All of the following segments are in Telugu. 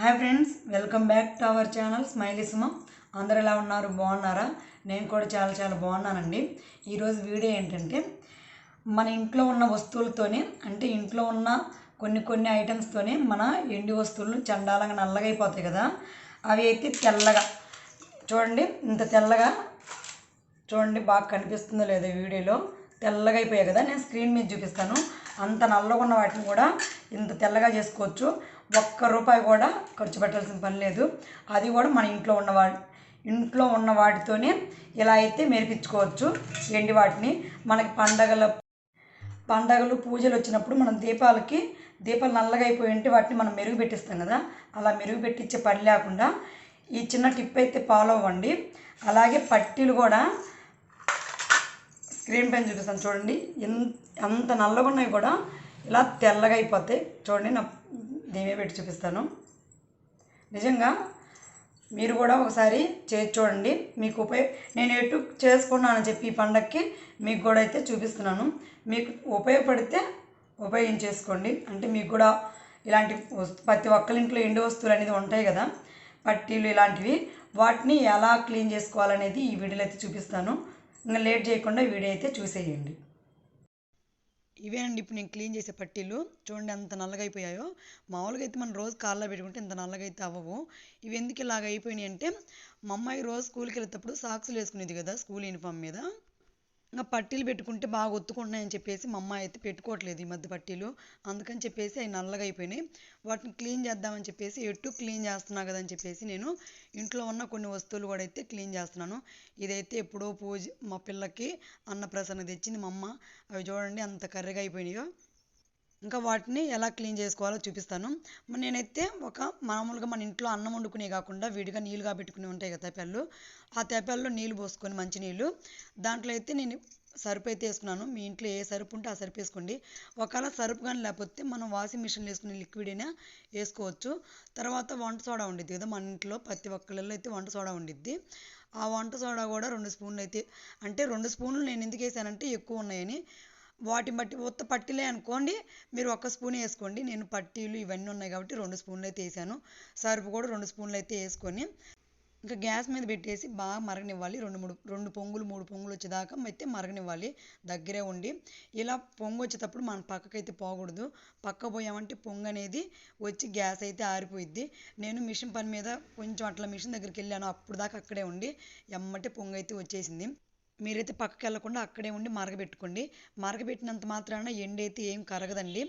Hi friends welcome back to our channel స్మైలిస్మ అందరు ఎలా ఉన్నారు? బాగున్నారా? నేను కూడా చాలా చాలా బాగున్నానండి. ఈరోజు వీడియో ఏంటంటే మన ఇంట్లో ఉన్న వస్తువులతోనే అంటే ఇంట్లో ఉన్న కొన్ని కొన్ని ఐటమ్స్తోనే మన ఎండి వస్తువులు చండాలంగా నల్లగా అయిపోతాయి కదా. అవి అయితే తెల్లగా. చూడండి ఇంత తెల్లగా చూడండి బాగా కనిపిస్తుందో లేదో వీడియోలో. తెల్లగా అయిపోయాయి కదా. నేను స్క్రీన్ మీద చూపిస్తాను. అంత నల్లగా ఉన్న వాటిని కూడా ఇంత తెల్లగా చేసుకోవచ్చు. ఒక్క రూపాయి కూడా ఖర్చు పెట్టాల్సిన పని లేదు. అది కూడా మన ఇంట్లో ఉన్న వా ఇంట్లో ఉన్న వాటితోనే ఇలా అయితే మెరిపించుకోవచ్చు. ఎండి వాటిని? మనకి పండగల పండగలు పూజలు వచ్చినప్పుడు మనం దీపాలకి దీపాలు నల్లగా అయిపోయి ఉంటే వాటిని మనం మెరుగు పెట్టిస్తాం కదా. అలా మెరుగు పెట్టించే పని లేకుండా ఈ చిన్న టిప్ అయితే ఫాలో అవ్వండి. అలాగే పట్టీలు కూడా స్క్రీన్ పైన చూపిస్తాను చూడండి. ఎంత అంత నల్లగా ఉన్నాయి కూడా ఇలా తెల్లగా అయిపోతాయి. చూడండి నా దీని పెట్టి చూపిస్తాను. నిజంగా మీరు కూడా ఒకసారి చేసి చూడండి. మీకు ఉపయోగ నేను ఎటు చేసుకున్నానని చెప్పి ఈ పండగకి మీకు కూడా అయితే చూపిస్తున్నాను. మీకు ఉపయోగపడితే ఉపయోగించేసుకోండి అంటే మీకు కూడా ఇలాంటి వస్తు ప్రతి ఒక్కరింట్లో ఎండు వస్తువులు అనేది ఉంటాయి కదా పట్టీలు ఇలాంటివి. వాటిని ఎలా క్లీన్ చేసుకోవాలనేది ఈ వీడియోలో అయితే చూపిస్తాను. ఇంకా లేట్ చేయకుండా వీడియో అయితే చూసేయండి. ఇవేనండి ఇప్పుడు నేను క్లీన్ చేసే పట్టీలు చూడండి అంత నల్లగా అయిపోయాయో. మామూలుగా అయితే మనం రోజు కాళ్ళలో పెట్టుకుంటే ఇంత నల్లగా అయితే అవ్వవు. ఇవి ఎందుకు ఇలాగ అయిపోయినాయి అంటే మా అమ్మాయి రోజు స్కూల్కి వెళ్ళేటప్పుడు సాక్స్లు వేసుకునేది కదా స్కూల్ యూనిఫామ్ మీద. ఇంకా పట్టీలు పెట్టుకుంటే బాగా ఒత్తుకుంటున్నాయని చెప్పేసి మా అమ్మాయి అయితే పెట్టుకోవట్లేదు ఈ మధ్య పట్టీలు. అందుకని చెప్పేసి అవి నల్లగా అయిపోయినాయి. వాటిని క్లీన్ చేద్దామని చెప్పేసి ఎటు క్లీన్ చేస్తున్నా కదా అని చెప్పేసి నేను ఇంట్లో ఉన్న కొన్ని వస్తువులు కూడా అయితే క్లీన్ చేస్తున్నాను. ఇదైతే ఎప్పుడో పూజ మా పిల్లకి అన్నప్రసన్న తెచ్చింది మా అమ్మ. అవి చూడండి అంత కర్రీగా అయిపోయినాయో. ఇంకా వాటిని ఎలా క్లీన్ చేసుకోవాలో చూపిస్తాను. నేనైతే ఒక మామూలుగా మన ఇంట్లో అన్నం వండుకునే కాకుండా విడిగా నీళ్ళుగా పెట్టుకుని ఉంటాయి కదా తెపాళ్ళు ఆ తెపాల్లో నీళ్ళు పోసుకొని మంచి నీళ్ళు దాంట్లో అయితే నేను సరుపు అయితే వేసుకున్నాను. మీ ఇంట్లో ఏ సరుపు ఉంటే ఆ సరుపు వేసుకోండి. ఒకవేళ సరుపు కానీ లేకపోతే మనం వాషింగ్ మిషన్లో వేసుకునే లిక్విడ్ అయినా వేసుకోవచ్చు. తర్వాత వంట సోడా ఉండిద్ది కదా మన ఇంట్లో. ప్రతి ఒక్కళ్ళలో అయితే వంట సోడా ఉండిద్ది ఆ వంట సోడా కూడా రెండు స్పూన్లు అయితే అంటే రెండు స్పూన్లు నేను ఎందుకు వేసానంటే ఎక్కువ ఉన్నాయని. వాటిని బట్టి ఉత్త పట్టీలే అనుకోండి మీరు ఒక్క స్పూన్ వేసుకోండి. నేను పట్టీలు ఇవన్నీ ఉన్నాయి కాబట్టి రెండు స్పూన్లు అయితే వేసాను. సరుపు కూడా రెండు స్పూన్లు అయితే వేసుకొని ఇంకా గ్యాస్ మీద పెట్టేసి బాగా మరగనివ్వాలి. రెండు మూడు రెండు పొంగులు మూడు పొంగులు వచ్చేదాకా అయితే మరగనివ్వాలి. దగ్గరే ఉండి ఇలా పొంగు వచ్చేటప్పుడు మనం పక్కకైతే పోకూడదు. పక్క పోయామంటే పొంగు అనేది వచ్చి గ్యాస్ అయితే ఆరిపోయిద్ది. నేను మిషన్ పని మీద కొంచెం అట్లా మిషన్ దగ్గరికి వెళ్ళాను. అప్పుడు దాకా అక్కడే ఉండి ఎమ్మటే పొంగు అయితే వచ్చేసింది. మీరైతే పక్కకి వెళ్ళకుండా అక్కడే ఉండి మరగబెట్టుకోండి మరగబెట్టినంత మాత్రాన ఎండ అయితే ఏం కరగదండి.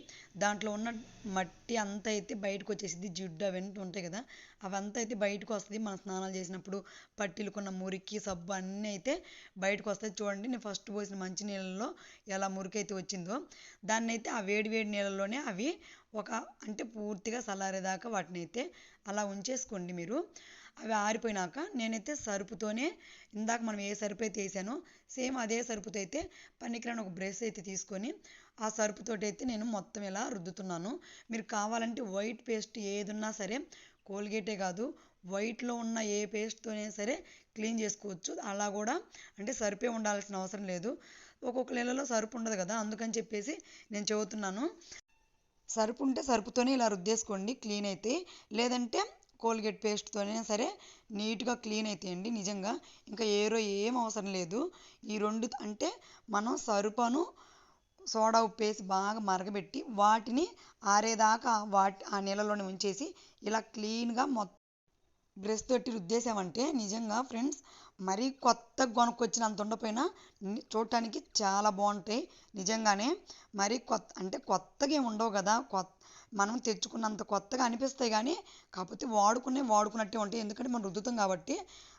దాంట్లో ఉన్న మట్టి అంతా అయితే బయటకు వచ్చేసింది జిడ్డు అవన్నీ ఉంటాయి కదా అవంతా అయితే బయటకు వస్తుంది మనం స్నానాలు చేసినప్పుడు పట్టీలుకున్న మురికి సబ్బు అన్నీ అయితే బయటకు వస్తాయి చూడండి నేను ఫస్ట్ పోసిన మంచి నీళ్ళలో ఎలా మురికి అయితే వచ్చిందో. దాన్ని అయితే ఆ వేడి వేడి నీళ్ళలోనే అవి ఒక అంటే పూర్తిగా చల్లారేదాకా వాటిని అయితే అలా ఉంచేసుకోండి మీరు. అవి ఆరిపోయినాక నేనైతే సరుపుతోనే ఇందాక మనం ఏ సరుపు అయితే వేసానో సేమ్ అదే సరుపుతో అయితే పనికిరాని ఒక బ్రష్ అయితే తీసుకొని ఆ సరుపుతోటి అయితే నేను మొత్తం ఇలా రుద్దుతున్నాను. మీరు కావాలంటే వైట్ పేస్ట్ ఏదున్నా సరే కోల్గేటే కాదు వైట్లో ఉన్న ఏ పేస్ట్తోనే సరే క్లీన్ చేసుకోవచ్చు. అలా కూడా అంటే సరిపే ఉండాల్సిన అవసరం లేదు. ఒక్కొక్క నెలలో సరుపు ఉండదు కదా అందుకని చెప్పేసి నేను చెబుతున్నాను. సరుపు ఉంటే సరుపుతోనే ఇలా రుద్దేసుకోండి క్లీన్ అయితే. లేదంటే కోల్గేట్ పేస్ట్తోనే సరే నీట్గా క్లీన్ అవుతాయండి నిజంగా. ఇంకా ఏరో ఏం అవసరం లేదు. ఈ రెండు అంటే మనం సరుపను సోడా ఉప్పు వేసి బాగా మరగబెట్టి వాటిని ఆరేదాకా వాటి ఆ నీళ్ళలోనే ఉంచేసి ఇలా క్లీన్గా మొత్తం బ్రష్ తోటి రుద్దేశామంటే నిజంగా ఫ్రెండ్స్ మరీ కొత్తగా కొనుక్కొచ్చినంత ఉండపోయినా చూడటానికి చాలా బాగుంటాయి. నిజంగానే మరి కొత్త అంటే కొత్తగా ఏమి ఉండవు కదా. కొత్త మనం తెచ్చుకున్నంత కొత్తగా అనిపిస్తాయి కానీ కాకపోతే వాడుకునే వాడుకున్నట్టే ఉంటాయి. ఎందుకంటే మనం రుద్దుతాం కాబట్టి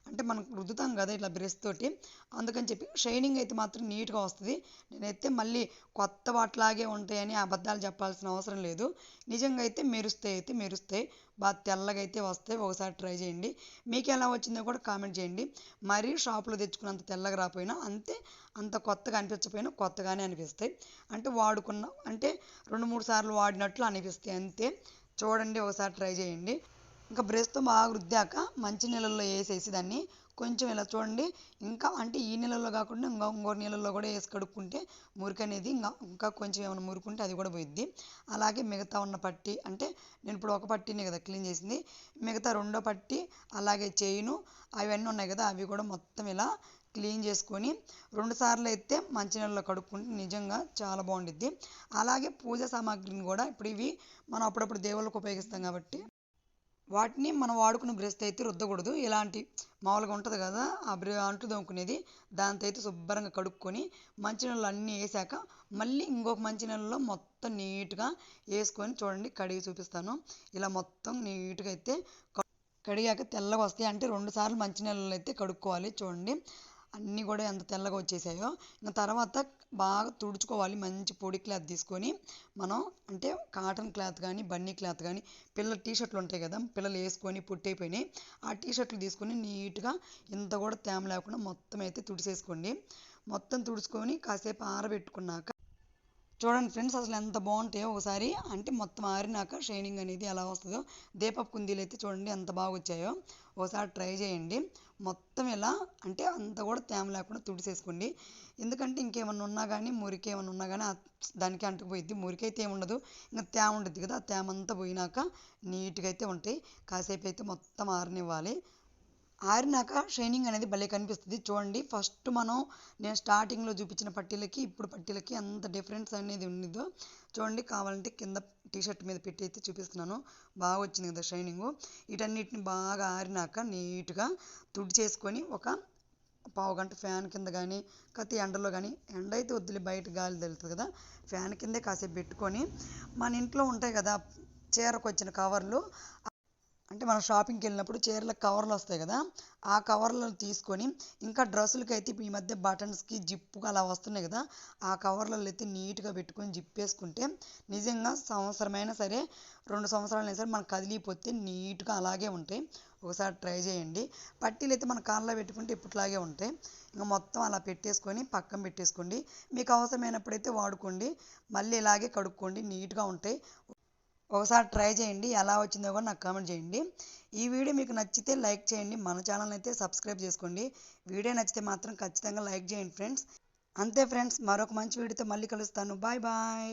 అంటే మనం రుద్దుతాం కదా ఇట్లా బ్రష్ తోటి. అందుకని చెప్పి షైనింగ్ అయితే మాత్రం నీట్గా వస్తుంది. నేనైతే మళ్ళీ కొత్త వాటిలాగే ఉంటాయని అబద్ధాలు చెప్పాల్సిన అవసరం లేదు. నిజంగా అయితే మెరుస్తాయి అయితే మెరుస్తాయి. బాగా తెల్లగా అయితే వస్తాయి. ఒకసారి ట్రై చేయండి. మీకు ఎలా వచ్చిందో కూడా కామెంట్ చేయండి. మరీ షాప్లో తెచ్చుకున్నంత తెల్లగా రాపోయినా అంతే అంత కొత్తగా అనిపించకపోయినా కొత్తగానే అనిపిస్తాయి. అంటే వాడుకున్న అంటే రెండు మూడు సార్లు వాడినట్లు అనిపిస్తాయి అంతే. చూడండి ఒకసారి ట్రై చేయండి. ఇంకా బ్రష్తో బాగా రుద్దాక మంచి నీళ్ళల్లో వేసేసి దాన్ని కొంచెం ఇలా చూడండి. ఇంకా అంటే ఈ నీళ్ళల్లో కాకుండా ఇంకా ఇంకో నీళ్ళల్లో కూడా వేసి కడుక్కుంటే మురికి అనేది ఇంకా ఇంకా కొంచెం ఏమైనా మురుకుంటే అది కూడా పోయిద్ది. అలాగే మిగతా ఉన్న పట్టి అంటే నేను ఇప్పుడు ఒక పట్టీనే కదా క్లీన్ చేసింది. మిగతా రెండో పట్టి అలాగే చేయిను అవన్నీ ఉన్నాయి కదా అవి కూడా మొత్తం ఇలా క్లీన్ చేసుకొని రెండు సార్లు అయితే మంచినీళ్ళలో కడుక్కుంటే నిజంగా చాలా బాగుండిద్ది. అలాగే పూజ సామాగ్రిని కూడా ఇప్పుడు ఇవి మనం అప్పుడప్పుడు దేవుళ్ళకు ఉపయోగిస్తాం కాబట్టి వాటిని మనం వాడుకున్న బ్రష్తో అయితే రుద్దకూడదు. ఇలాంటి మామూలుగా ఉంటుంది కదా ఆ బ్ర అంట్లు తోముకునేది దాంతో అయితే శుభ్రంగా కడుక్కొని మంచినీళ్ళు అన్నీ వేసాక మళ్ళీ ఇంకొక మంచినీళ్ళలో మొత్తం నీట్గా వేసుకొని చూడండి కడిగి చూపిస్తాను. ఇలా మొత్తం నీట్గా అయితే కడిగాక తెల్లగా వస్తాయి. అంటే రెండు సార్లు మంచినీళ్ళలో అయితే కడుక్కోవాలి చూడండి. అన్నీ కూడా ఎంత తెల్లగా వచ్చేసాయో ఇంకా తర్వాత బాగా తుడుచుకోవాలి మంచి పొడి క్లాత్ తీసుకొని మనం అంటే కాటన్ క్లాత్ కానీ బన్నీ క్లాత్ కానీ పిల్లల టీ షర్ట్లు ఉంటాయి కదా పిల్లలు వేసుకొని పుట్టయిపోయినాయి ఆ టీ షర్ట్లు తీసుకొని నీట్గా ఇంత కూడా తేమ లేకుండా మొత్తం అయితే తుడిసేసుకోండి. మొత్తం తుడుచుకొని కాసేపు ఆరబెట్టుకున్నాక చూడండి ఫ్రెండ్స్ అసలు ఎంత బాగుంటాయో ఒకసారి. అంటే మొత్తం ఆరినాక షైనింగ్ అనేది ఎలా వస్తుందో దీపపు కుందీలు అయితే చూడండి ఎంత బాగా వచ్చాయో. ఒకసారి ట్రై చేయండి. మొత్తం ఇలా అంటే అంత కూడా తేమ లేకుండా తుడిసేసుకోండి. ఎందుకంటే ఇంకేమన్నా ఉన్నా కానీ మురికి ఏమన్నా ఉన్నా కానీ దానికి అంటుకుపోయింది మురికి అయితే ఏముండదు ఇంకా తేమ ఉండద్ది కదా ఆ తేమ అంతా పోయినాక నీట్గా అయితే ఉంటాయి. కాసేపు అయితే మొత్తం ఆరనివ్వాలి. ఆరినాక షైనింగ్ అనేది భలే కనిపిస్తుంది. చూడండి ఫస్ట్ మనం నేను స్టార్టింగ్లో చూపించిన పట్టీలకి ఇప్పుడు పట్టీలకి ఎంత డిఫరెన్స్ అనేది ఉండిద్దో చూడండి కావాలంటే కింద టీ షర్ట్ మీద పెట్టి అయితే చూపిస్తున్నాను. బాగా వచ్చింది కదా షైనింగ్. వీటన్నిటిని బాగా ఆరినాక నీట్గా తుడిచేసుకొని ఒక పావు గంట ఫ్యాన్ కింద కానీ కత్తి ఎండలో కానీ ఎండ అయితే వద్దులే బయట గాలి తెలుస్తుంది కదా ఫ్యాన్ కిందే కాసేపు పెట్టుకొని మన ఇంట్లో ఉంటాయి కదా చీరకు వచ్చిన కవర్లు అంటే మనం షాపింగ్కి వెళ్ళినప్పుడు చీరలకు కవర్లు వస్తాయి కదా ఆ కవర్లను తీసుకొని ఇంకా డ్రెస్సులకి అయితే ఈ మధ్య బటన్స్కి జిప్పు అలా వస్తున్నాయి కదా ఆ కవర్లలో అయితే నీట్గా పెట్టుకొని జిప్ వేసుకుంటే నిజంగా సంవత్సరమైనా సరే రెండు సంవత్సరాలైనా సరే మనకు కదిలిపోతే నీట్గా అలాగే ఉంటాయి. ఒకసారి ట్రై చేయండి. పట్టీలు అయితే మన కాళ్ళలో పెట్టుకుంటే ఇప్పట్లాగే ఉంటాయి. ఇంకా మొత్తం అలా పెట్టేసుకొని పక్కన పెట్టేసుకోండి. మీకు అవసరమైనప్పుడైతే వాడుకోండి. మళ్ళీ ఇలాగే కడుక్కోండి. నీట్గా ఉంటాయి. ఒకసారి ట్రై చేయండి ఎలా వచ్చిందో కూడా నాకు కామెంట్ చేయండి. ఈ వీడియో మీకు నచ్చితే లైక్ చేయండి మన ఛానల్ అయితే సబ్స్క్రైబ్ చేసుకోండి. వీడియో నచ్చితే మాత్రం ఖచ్చితంగా లైక్ చేయండి ఫ్రెండ్స్. అంతే ఫ్రెండ్స్ మరొక మంచి వీడియోతో మళ్ళీ కలుస్తాను. Bye bye.